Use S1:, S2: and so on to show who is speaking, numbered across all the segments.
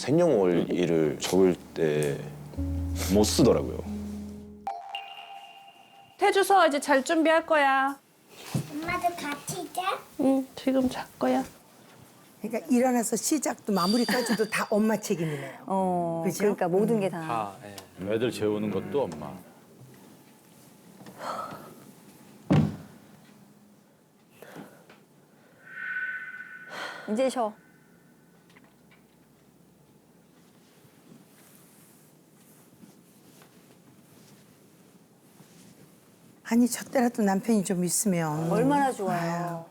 S1: 어, 생년월 일을 적을 때 못 쓰더라고요.
S2: 태주서 이제 잘 준비할 거야.
S3: 엄마도 같이 자?
S2: 응, 지금 잘 거야.
S4: 그러니까 일어나서 시작도 마무리까지도 다 엄마 책임이네요.
S5: 어,
S4: 그죠?
S5: 그러니까 모든 게 다.
S6: 다 예. 애들 재우는 것도 엄마.
S5: 이제 쉬어.
S4: 아니 저 때라도 남편이 좀 있으면
S5: 얼마나 좋아요.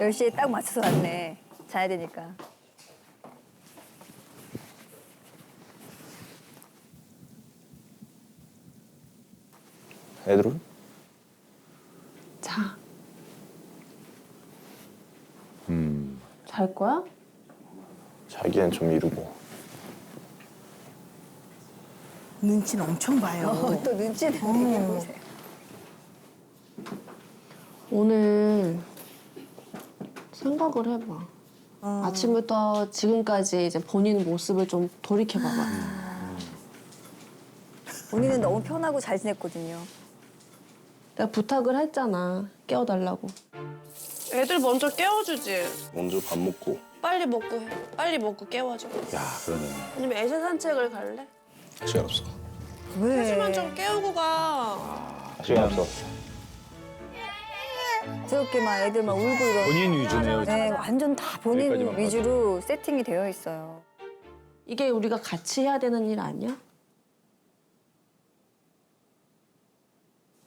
S5: 열 10시에 딱 맞춰서 왔네. 자야 되니까.
S1: 애들은?
S2: 자.
S1: 음,
S2: 잘 거야?
S1: 자기엔 좀 이르고.
S4: 눈치는 엄청 봐요.
S5: 어, 또 눈치는 되게 보세요.
S7: 오늘 생각을 해봐. 아침부터 지금까지 이제 본인 모습을 좀 돌이켜봐봐.
S5: 본인은 너무 편하고 잘 지냈거든요.
S7: 내가 부탁을 했잖아. 깨워달라고.
S2: 애들 먼저 깨워주지.
S1: 먼저 밥 먹고.
S2: 빨리 먹고 해. 빨리 먹고 깨워줘.
S6: 야 그러네.
S2: 아니면 애새 산책을 갈래?
S1: 시간 없어.
S2: 태주만 좀 깨우고 가.
S1: 시간 없어.
S5: 저렇게 막 애들 막 울고 이러.
S6: 본인 위주네요.
S5: 네, 완전 다 본인
S6: 여기까지만
S5: 위주로 세팅이 되어 있어요.
S7: 이게 우리가 같이 해야 되는 일 아니야?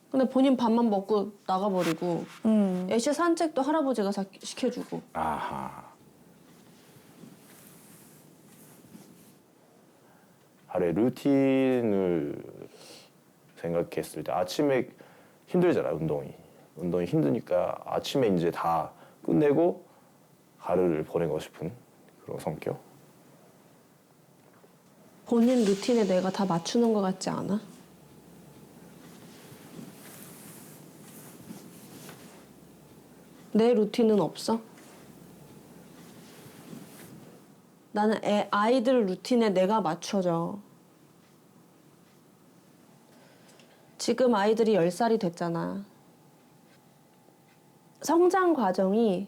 S7: 근데 본인 밥만 먹고 나가버리고
S5: 음.
S7: 애쉬 산책도 할아버지가 사- 시켜주고
S6: 아하.
S1: 하루의 루틴을 생각했을 때 아침에 힘들잖아 운동이 운동이 힘드니까 아침에 이제 다 끝내고 하루를 보내고 싶은 그런 성격
S7: 본인 루틴에 내가 다 맞추는 것 같지 않아? 내 루틴은 없어? 나는 애, 아이들 루틴에 내가 맞춰져. 지금 아이들이 10살이 됐잖아. 성장 과정이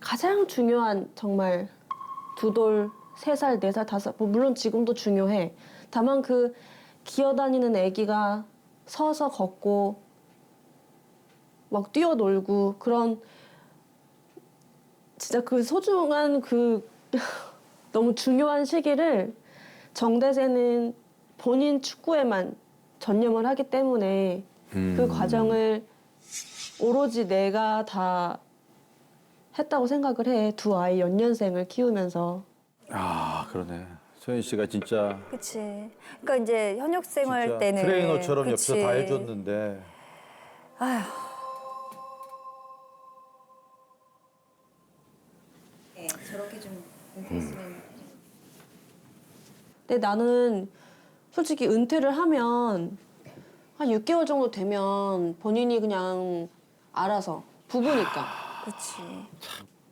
S7: 가장 중요한 정말 두 돌, 세 살, 네 살, 다섯, 뭐 물론 지금도 중요해. 다만 그 기어다니는 아기가 서서 걷고 막 뛰어놀고 그런 진짜 그 소중한 그 너무 중요한 시기를 정대세는 본인 축구에만 전념을 하기 때문에 그 과정을 오로지 내가 다 했다고 생각을 해. 두 아이 연년생을 키우면서.
S6: 아 그러네. 소연 씨가 진짜
S5: 그치. 그러니까 이제 현역 생활
S6: 진짜
S5: 때는
S6: 트레이너처럼
S5: 그치.
S6: 옆에서 다 해줬는데
S5: 아휴.
S7: 근데 나는 솔직히 은퇴를 하면 한 6개월 정도 되면 본인이 그냥 알아서 부부니까
S5: 그치.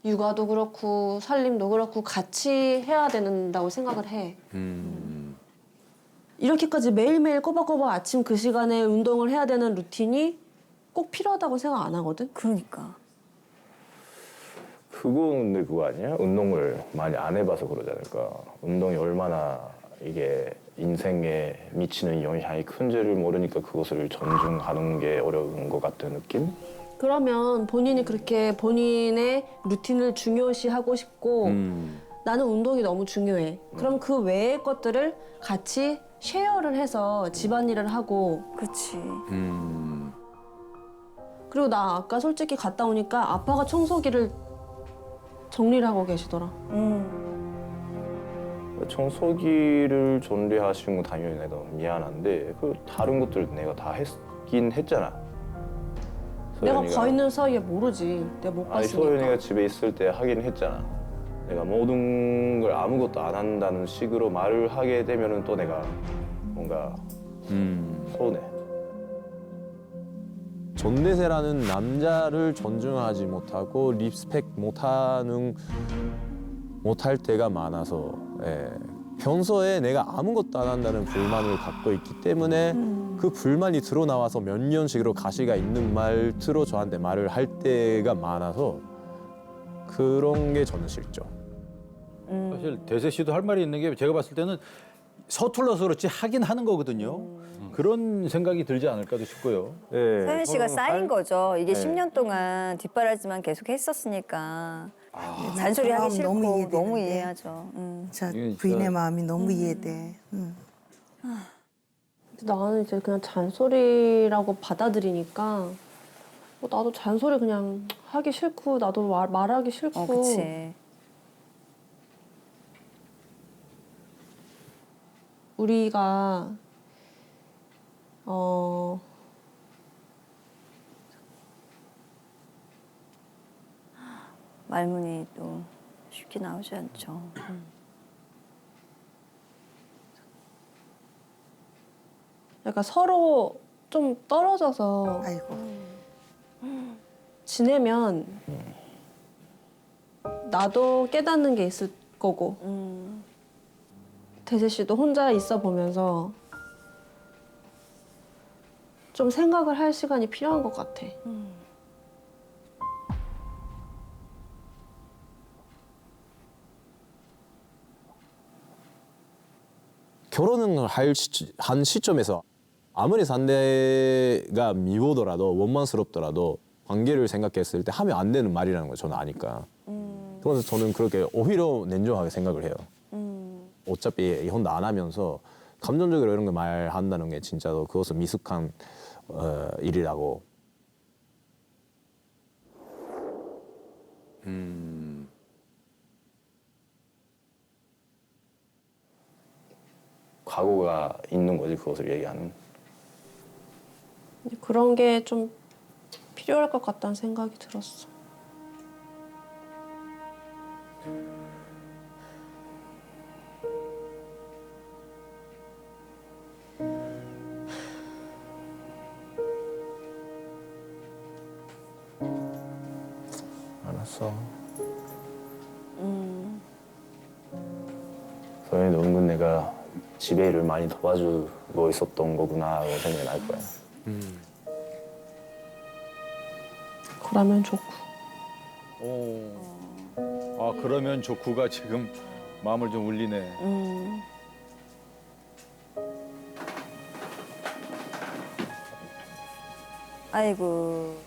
S7: 육아도 그렇고 살림도 그렇고 같이 해야 된다고 생각을 해.
S6: 음.
S7: 이렇게까지 매일매일 꼬박꼬박 아침 그 시간에 운동을 해야 되는 루틴이 꼭 필요하다고 생각 안 하거든.
S5: 그러니까.
S1: 그건 근데 그거 아니야? 운동을 많이 안 해봐서 그러지 않을까 운동이 얼마나 이게 인생에 미치는 영향이 큰지를 모르니까 그것을 존중하는 게 어려운 것 같은 느낌?
S7: 그러면 본인이 그렇게 본인의 루틴을 중요시하고 싶고
S6: 음.
S7: 나는 운동이 너무 중요해. 그럼 그 외의 것들을 같이 쉐어를 해서 집안일을 하고
S5: 그치.
S6: 음.
S7: 그리고 나 아까 솔직히 갔다 오니까 아빠가 청소기를 정리를 하고 계시더라.
S5: 음.
S1: 청소기를 존대하시는 건 당연히 내가 미안한데 그 다른 것들 내가 다 했긴 했잖아.
S2: 내가
S1: 소연이가-
S2: 가 있는 사이에 모르지. 내가 못
S1: 아니
S2: 봤으니까.
S1: 소연이가 집에 있을 때 하긴 했잖아. 내가 모든 걸 아무것도 안 한다는 식으로 말을 하게 되면은 또 내가 뭔가
S6: 음.
S1: 서운해.
S8: 존대세라는 남자를 존중하지 못하고 리스펙 못하는 못할 때가 많아서 예. 평소에 내가 아무것도 안 한다는 불만을 갖고 있기 때문에 그 불만이 드러나와서 몇 년씩으로 가시가 있는 말투로 저한테 말을 할 때가 많아서 그런 게 저는 싫죠.
S6: 사실 대세 씨도 할 말이 있는 게 제가 봤을 때는 서툴러서 그렇지 하긴 하는 거거든요. 그런 생각이 들지 않을까도 싶고요.
S8: 예.
S5: 서현 씨가 쌓인
S8: 할-
S5: 거죠. 이게
S8: 네.
S5: 10년 동안 뒷바라지만 계속 했었으니까 잔소리 하기
S4: 마음
S5: 싫고
S4: 너무
S5: 너무,
S4: 이해되는데.
S5: 이해하죠. 음.
S6: 이게 진짜-
S4: 부인의 마음이 너무 이해돼. 음.
S2: 근데 나는 이제 그냥 잔소리라고 받아들이니까 뭐 나도 잔소리 그냥 하기 싫고 나도 말, 말하기 싫고
S5: 어, 그치.
S2: 우리가 어
S5: 말문이도 쉽게 나오지 않죠.
S2: 약간 서로 좀 떨어져서
S4: 아이고.
S2: 지내면 나도 깨닫는 게 있을 거고
S5: 음.
S2: 대세 씨도 혼자 있어 보면서 좀 생각을 할 시간이 필요한 것 같아.
S8: 결혼을 할 시, 한 시점에서 아무리 상대가 미워더라도 원망스럽더라도 관계를 생각했을 때 하면 안 되는 말이라는 걸 저는 아니까. 그래서 저는 그렇게 오히려 냉정하게 생각을 해요. 어차피 이혼도 안 하면서 감정적으로 이런 거 말한다는 게 진짜로 그것은 미숙한 어, 일이라고.
S6: 음.
S1: 각오가 있는 거지 그것을 얘기하는.
S2: 그런 게 좀 필요할 것 같다는 생각이 들었어.
S1: 일을 많이 도와주고 있었던 거구나 하고 생각이 날 거야.
S2: 그러면 좋고.
S6: 오. 아 그러면 조쿠가 지금 마음을 좀 울리네.
S5: 음. 아이고.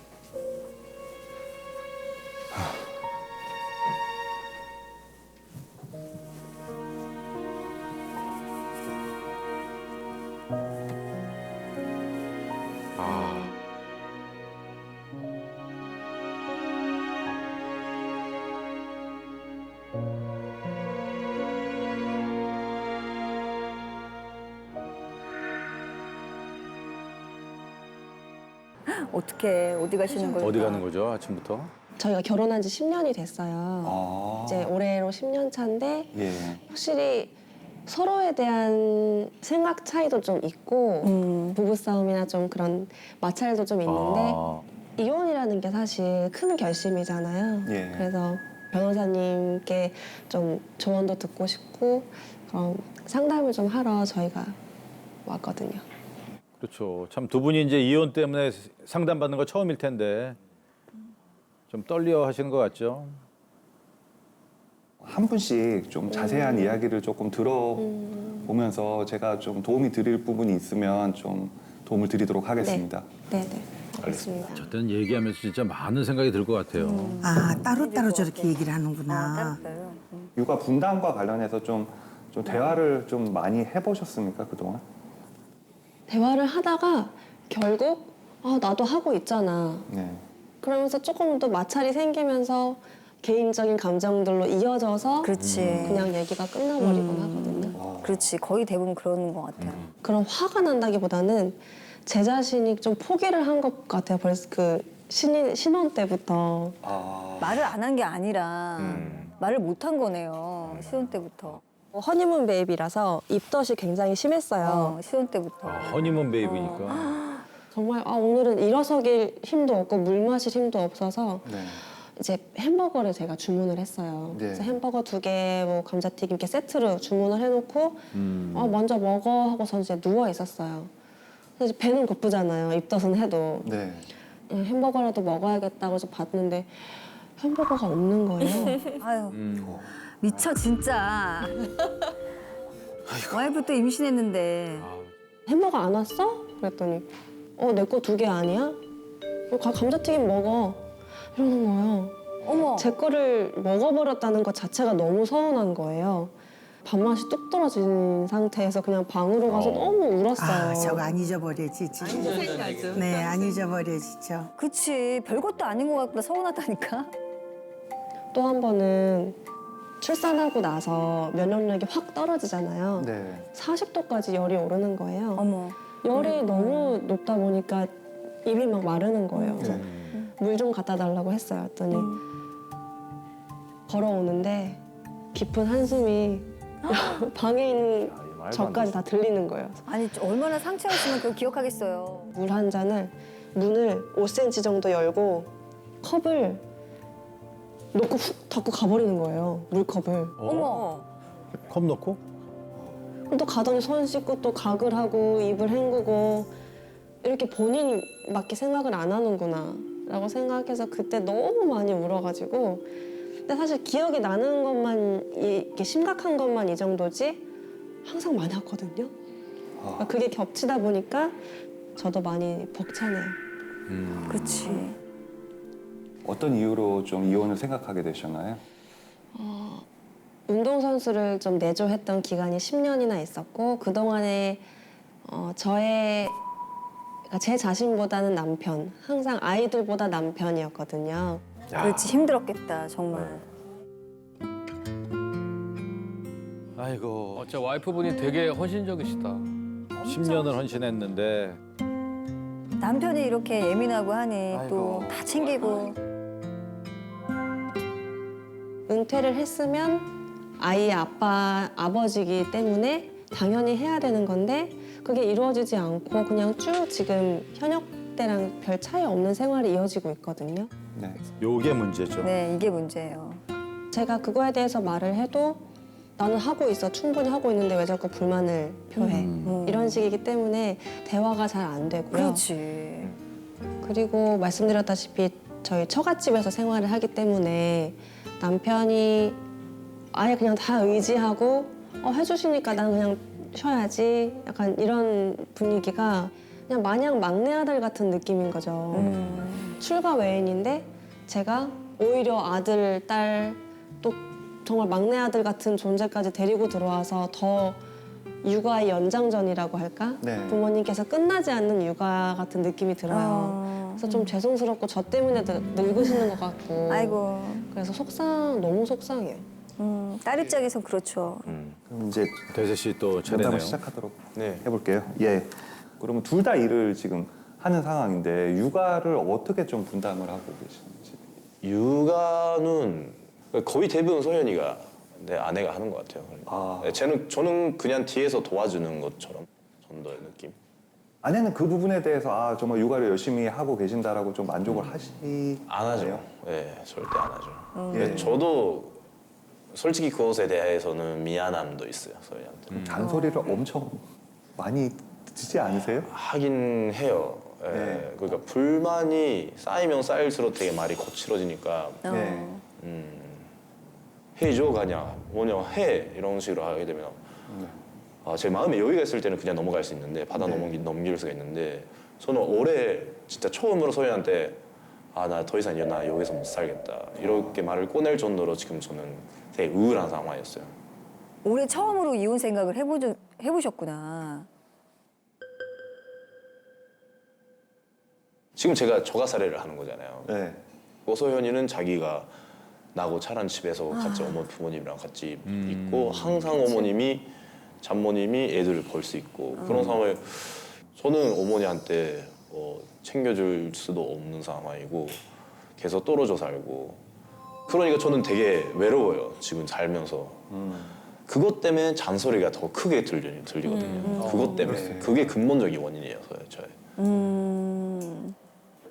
S5: 어떻게 어디 가시는 거예요?
S6: 어디 가는 거죠 아침부터?
S2: 저희가 결혼한 지 10년이 됐어요.
S9: 아,
S2: 이제 올해로 10년 차인데
S9: 예.
S2: 확실히 서로에 대한 생각 차이도 좀 있고
S5: 음.
S2: 부부싸움이나 좀 그런 마찰도 좀 있는데
S6: 아.
S2: 이혼이라는 게 사실 큰 결심이잖아요.
S9: 예.
S2: 그래서 변호사님께 좀 조언도 듣고 싶고 그런 상담을 좀 하러 저희가 왔거든요.
S6: 그렇죠. 참 두 분이 이제 이혼 때문에 상담 받는 거 처음일 텐데 좀 떨려 하시는 것 같죠?
S9: 한 분씩 좀 자세한 이야기를 조금 들어보면서 제가 좀 도움이 드릴 부분이 있으면 좀 도움을 드리도록 하겠습니다.
S2: 네네. 알겠습니다.
S6: 저 때는 얘기하면서 진짜 많은 생각이 들 것 같아요.
S4: 아 따로 따로
S5: 것
S4: 저렇게. 얘기를
S5: 아,
S4: 하는구나.
S5: 따로따로. 음.
S9: 육아 분담과 관련해서 좀, 좀 대화를 좀 많이 해보셨습니까 그동안?
S2: 대화를 하다가 결국 아 나도 하고 있잖아.
S9: 네.
S2: 그러면서 조금 더 마찰이 생기면서 개인적인 감정들로 이어져서
S5: 그렇지.
S2: 그냥 얘기가 끝나버리곤 하거든요.
S5: 그렇지. 거의 대부분 그러는 것 같아요.
S2: 그런 화가 난다기보다는 제 자신이 좀 포기를 한 것 같아요. 벌써 그 신인, 신혼 때부터.
S9: 아,
S5: 말을 안 한 게 아니라
S1: 음.
S5: 말을 못 한 거네요. 시혼 때부터.
S2: 허니문 베이비라서 입덧이 굉장히 심했어요.
S5: 어, 시혼 때부터.
S6: 아, 허니문 베이비니까.
S2: 정말 아, 오늘은 일어서길 힘도 없고 물 마실 힘도 없어서
S9: 네.
S2: 이제 햄버거를 제가 주문을 했어요.
S9: 네.
S2: 그래서 햄버거 두 개, 뭐 감자튀김 이렇게 세트로 주문을 해놓고
S6: 음.
S2: 어, 먼저 먹어 하고서 이제 누워 있었어요. 그래서 이제 배는 고프잖아요. 입덧은 해도
S9: 네.
S2: 그냥 햄버거라도 먹어야겠다고 해서 봤는데 햄버거가 없는 거예요.
S5: 아유,
S6: 음.
S5: 미쳐 진짜. 와이프 또 임신했는데.
S2: 햄버거 안 왔어? 그랬더니 어 내 거 두 개 아니야? 어, 가- 감자튀김 먹어 이러는 거예요.
S5: 어머.
S2: 제 거를 먹어버렸다는 것 자체가 너무 서운한 거예요. 밥맛이 뚝 떨어진 상태에서 그냥 방으로 가서
S1: 어.
S2: 너무 울었어요.
S4: 아, 저거 안 잊어버려지지. 네, 안 잊어버려지죠.
S5: 그치. 별것도 아닌 것 같다. 서운하다니까.
S2: 또 한 번은 출산하고 나서 면역력이 확 떨어지잖아요.
S9: 네.
S2: 40도까지 열이 오르는 거예요.
S5: 어머.
S2: 열이 너무 높다 보니까 입이 막 마르는 거예요. 그래서 물좀 갖다 달라고 했어요. 했더니 걸어오는데 깊은 한숨이 방에 있는
S1: 야, 이 말도 안
S2: 저까지 다 들리는 거예요.
S5: 아니, 얼마나 상처였으면 그걸 기억하겠어요.
S2: 물 한 잔을 문을 5cm 정도 열고 컵을 놓고 훅 닫고 가버리는 거예요. 물컵을.
S5: 어머.
S6: 컵 넣고?
S2: 그럼 또 가더니 손 씻고 또 각을 하고 입을 hen구고 이렇게 본인밖에 생각을 안 하는구나 라고 생각해서 그때 너무 많이 울어가지고 근데 사실 기억이 나는 것만 이- 이렇게 심각한 것만 이 정도지 항상 많았거든요 그러니까 그게 겹치다 보니까 저도 많이 벅차네요
S5: 그치.
S9: 어떤 이유로 좀 이혼을 생각하게 되셨나요?
S2: 운동선수를 좀 내조했던 기간이 10년이나 있었고 그동안에 어, 저의 그러니까 제 자신보다는 남편 항상 아이들보다 남편이었거든요
S5: 그렇지. 힘들었겠다, 정말.
S6: 아이고.
S10: 어째 와이프분이 되게 헌신적이시다.
S6: 10년을 헌신했는데
S5: 남편이 이렇게 예민하고 하니 또
S9: 아이고.
S5: 다 챙기고.
S2: 은퇴를 했으면 아이의 아빠 아버지이기 때문에 당연히 해야 되는 건데 그게 이루어지지 않고 그냥 쭉 지금 현역 때랑 별 차이 없는 생활이 이어지고 있거든요.
S9: 네.
S6: 요게 문제죠.
S5: 네, 이게 문제예요.
S2: 제가 그거에 대해서 말을 해도 나는 하고 있어 충분히 하고 있는데 왜 자꾸 불만을 표해
S5: 음.
S2: 이런 식이기 때문에 대화가 잘 안 되고요.
S5: 그렇지.
S2: 그리고 말씀드렸다시피 저희 처갓집에서 생활을 하기 때문에 남편이 아예 그냥 다 의지하고 어, 해주시니까 난 그냥 쉬어야지 약간 이런 분위기가 그냥 마냥 막내 아들 같은 느낌인 거죠.
S5: 음.
S2: 출가 외인인데 제가 오히려 아들, 딸 또 정말 막내 아들 같은 존재까지 데리고 들어와서 더 육아의 연장전이라고 할까?
S9: 네.
S2: 부모님께서 끝나지 않는 육아 같은 느낌이 들어요.
S5: 어.
S2: 그래서 좀 죄송스럽고 저 때문에 늙- 늙으시는 것 같고.
S5: 아이고.
S2: 그래서 속상 너무 속상해요.
S5: 음, 딸 입장에선 그렇죠.
S1: 음.
S9: 그럼 이제
S6: 대세 씨또 차례네요.
S9: 시작하도록
S1: 네.
S9: 해볼게요. 예. 그러면 둘 다 일을 지금 하는 상황인데 육아를 어떻게 좀 분담을 하고 계시는지.
S1: 육아는 거의 대부분 소연이가 내 아내가 하는 것 같아요.
S9: 아.
S1: 네, 쟤는 저는 그냥 뒤에서 도와주는 것처럼 전도의 느낌.
S9: 아내는 그 부분에 대해서 아 정말 육아를 열심히 하고 계신다라고 좀 만족을 하시
S1: 안 하죠. 네, 절대 안 하죠.
S9: 예.
S1: 근데 저도 솔직히 그것에 대해서는 미안함도 있어요, 소연이한테.
S9: 음. 잔소리를 엄청 많이 듣지 않으세요?
S1: 하긴 해요. 예,
S9: 네.
S1: 그러니까 불만이 쌓이면 쌓일수록 되게 말이 거칠어지니까
S5: 어.
S9: 네.
S1: 음, 해줘 가냐 뭐냐 해 이런 식으로 하게 되면
S9: 네.
S1: 아, 제 마음에 여유가 있을 때는 그냥 넘어갈 수 있는데 받아
S9: 네.
S1: 넘기, 넘길 수가 있는데 저는 올해 진짜 처음으로 소연한테 아 나 더 이상 나 여기서 못 살겠다 이렇게 말을 꺼낼 정도로 지금 저는 되게 우울한 상황이었어요.
S5: 올해 처음으로 이혼 생각을 해보죠, 해보셨구나.
S1: 지금 제가 저가 사례를 하는 거잖아요.
S9: 네.
S1: 오소현이는 자기가 나고 자란 집에서 같이 어머니 부모님이랑 같이 있고 항상 어머님이 장모님이 애들을 볼수 있고 그런 상황에 저는 어머니한테 어, 챙겨줄 수도 없는 상황이고 계속 떨어져 살고 그러니까 저는 되게 외로워요 지금 살면서. 그것 때문에 잔소리가 더 크게 들리, 들리거든요. 그것 때문에. 그게 근본적인 원인이어서요 저의.
S5: 음.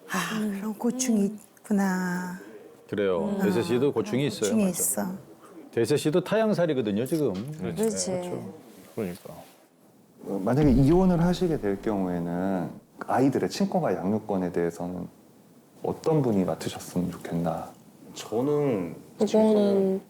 S4: 아 그런 고충이 있구나.
S6: 그래요. 대세 씨도 고충이 있어요.
S4: 고충이
S6: 맞아.
S4: 있어.
S6: 대세 씨도 타양살이거든요 지금.
S5: 그렇지.
S1: 그러니까
S9: 어, 만약에 이혼을 하시게 될 경우에는 아이들의 친권과 양육권에 대해서는 어떤 분이 맡으셨으면 좋겠나.
S1: 저는
S2: 그거는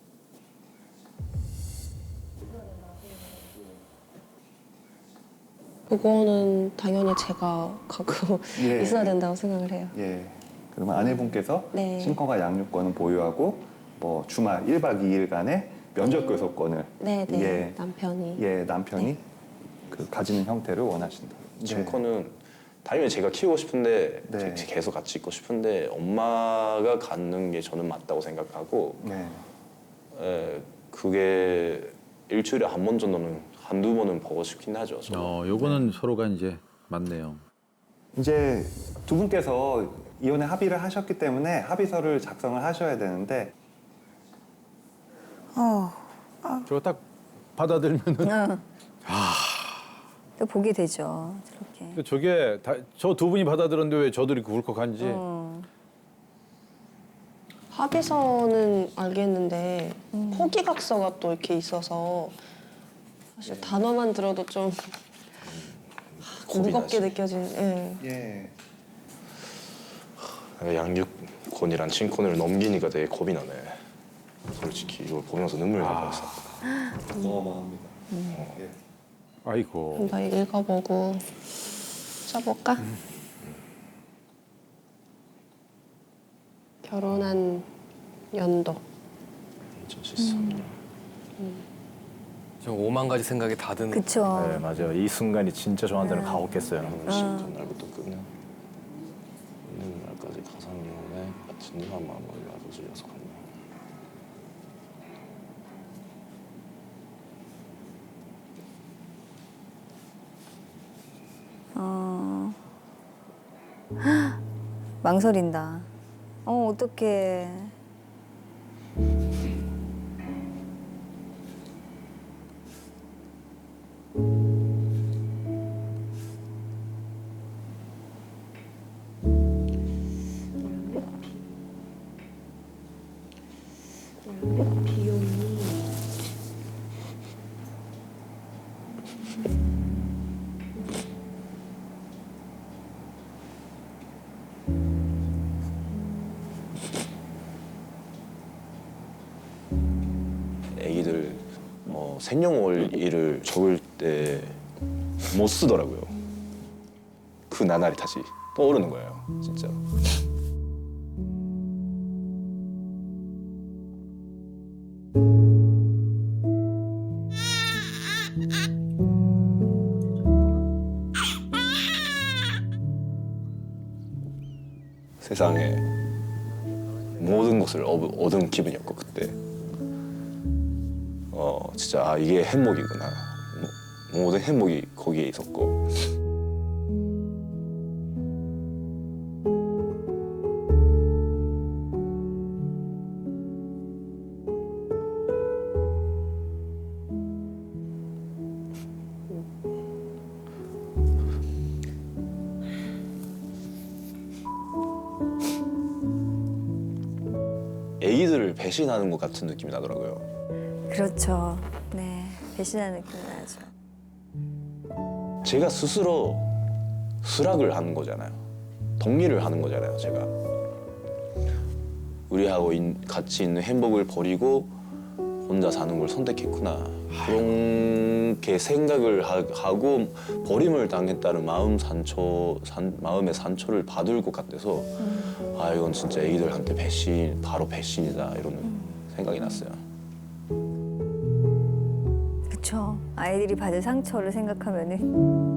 S2: 그거는 당연히 제가 갖고
S9: 예.
S2: 있어야 된다고 생각을 해요.
S9: 예. 그러면 아내분께서
S2: 네.
S9: 친권과 양육권은 보유하고 뭐 주말 1박 2일간의 면접 교섭권을
S2: 네, 네.
S9: 예.
S2: 남편이.
S9: 예, 남편이 그 가지는 형태를 원하신다. 예.
S1: 친권은 당연히 제가 키우고 싶은데
S9: 네.
S1: 제- 계속 같이 있고 싶은데 엄마가 갖는 게 저는 맞다고 생각하고
S9: 네.
S1: 에, 그게 일주일에 한 번 정도는 한두 번은 보고 싶긴 하죠. 저는.
S6: 어, 요거는 서로가 이제 맞네요.
S9: 이제 두 분께서 이혼에 합의를 하셨기 때문에 합의서를 작성을 하셔야 되는데
S4: 어
S6: 저거 딱 받아들면은
S5: 또 보게 되죠. 저렇게.
S6: 저게 저 두 분이 받아들었는데 왜 이렇게 울컥한지.
S5: 어.
S2: 합의서는 알겠는데 포기각서가 또 이렇게 있어서 사실 단어만 들어도 좀 무겁게. 느껴지는. 예.
S9: 예.
S1: 양육권이란 친권을 넘기니까 되게 겁이 나네. 솔직히 이걸 보면서 눈물 날 뻔했어.
S9: 어마어마합니다. 예.
S6: 아이고.
S2: 한번 읽어보고 써볼까? 결혼한 연도.
S1: 2013년.
S10: 저 오만 가지 생각이 다 드는.
S5: 그쵸.
S1: 네 맞아요. 이 순간이 진짜 저한테는 가혹했어요.
S5: 음.
S1: 시작한 날부터 끝내 있는 날까지 가상 영혼에 같은 한 마음으로 아버지 약속합니다.
S5: 어. 망설인다. 어, 어떡해.
S1: 생년월일을 적을 때 못 쓰더라고요. 그 나날이 다시 떠오르는 거예요, 진짜. 세상에 모든 것을 얻- 얻은 기분이었고 그때 어 진짜 아 이게 행복이구나 모- 모든 행복이 거기에 있었고 애기들을 배신하는 것 같은 느낌이 나더라고요.
S5: 그렇죠. 네. 배신하는 느낌이 나죠.
S1: 제가 스스로 수락을 하는 거잖아요. 독립을 하는 거잖아요, 제가. 우리하고 인- 같이 있는 행복을 버리고 혼자 사는 걸 선택했구나. 그렇게 생각을 하, 고 버림을 당했다는 마음 상처, 산, 마음의 상처를 받을 것 같아서 아 이건 진짜 애기들한테 배신, 바로 배신이다 이런 생각이 났어요.
S5: 아이들이 받을 상처를 생각하면은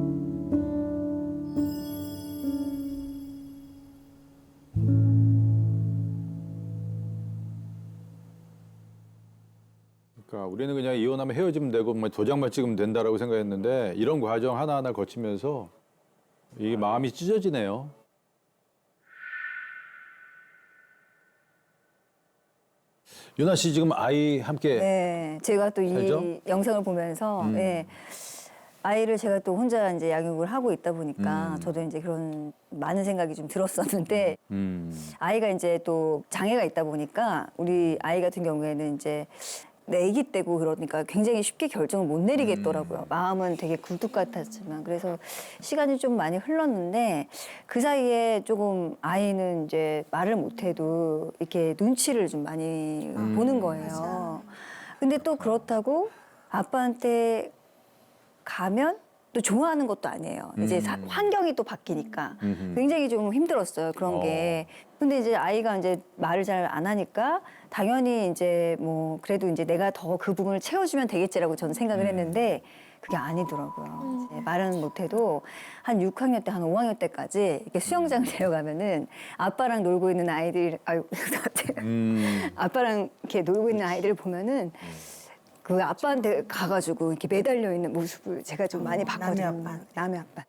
S5: 그러니까
S6: 우리는 그냥 이혼하면 헤어지면 되고 뭐 도장만 찍으면 된다라고 생각했는데 이런 과정 하나하나 거치면서 이게 마음이 찢어지네요. 유나 씨 지금 아이 함께
S5: 네, 제가 또이
S6: 알죠?
S5: 영상을 보면서
S6: 음.
S5: 예, 아이를 제가 또 혼자 이제 양육을 하고 있다 보니까
S6: 음.
S5: 저도 이제 그런 많은 생각이 좀 들었었는데
S6: 음.
S5: 아이가 이제 또 장애가 있다 보니까 우리 아이 같은 경우에는 이제 내 아기 때고 그러니까 굉장히 쉽게 결정을 못 내리겠더라고요. 마음은 되게 굴뚝 같았지만 그래서 시간이 좀 많이 흘렀는데 그 사이에 조금 아이는 이제 말을 못해도 이렇게 눈치를 좀 많이 보는 거예요. 근데 또 그렇다고 아빠한테 가면 또 좋아하는 것도 아니에요. 이제 사- 환경이 또 바뀌니까
S6: 음흠.
S5: 굉장히 좀 힘들었어요. 그런 게. 근데 이제 아이가 이제 말을 잘 안 하니까 당연히 이제 뭐 그래도 이제 내가 더 그 부분을 채워주면 되겠지라고 저는 생각을 했는데 그게 아니더라고요. 이제 말은 못해도 한 6학년 때, 한 5학년 때까지 이렇게 수영장 데려가면은 아빠랑 놀고 있는 아이들, 아유,
S6: 음.
S5: 아빠랑 이렇게 놀고 있는 아이들을 보면은 그 아빠한테 가가지고 이렇게 매달려 있는 모습을 제가 좀 많이 봤거든요.
S4: 남의 아빠.
S5: 남의 아빠.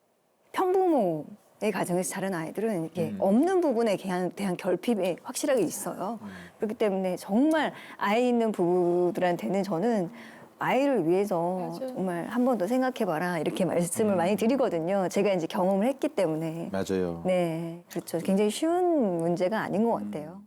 S5: 편부모의 가정에서 자란 아이들은 이렇게 없는 부분에 대한, 대한 결핍이 확실하게 있어요. 그렇기 때문에 정말 아이 있는 부부들한테는 저는 아이를 위해서 정말 한 번 더 생각해봐라 이렇게 말씀을 많이 드리거든요. 제가 이제 경험을 했기 때문에.
S6: 맞아요.
S5: 네, 그렇죠. 굉장히 쉬운 문제가 아닌 것 같아요.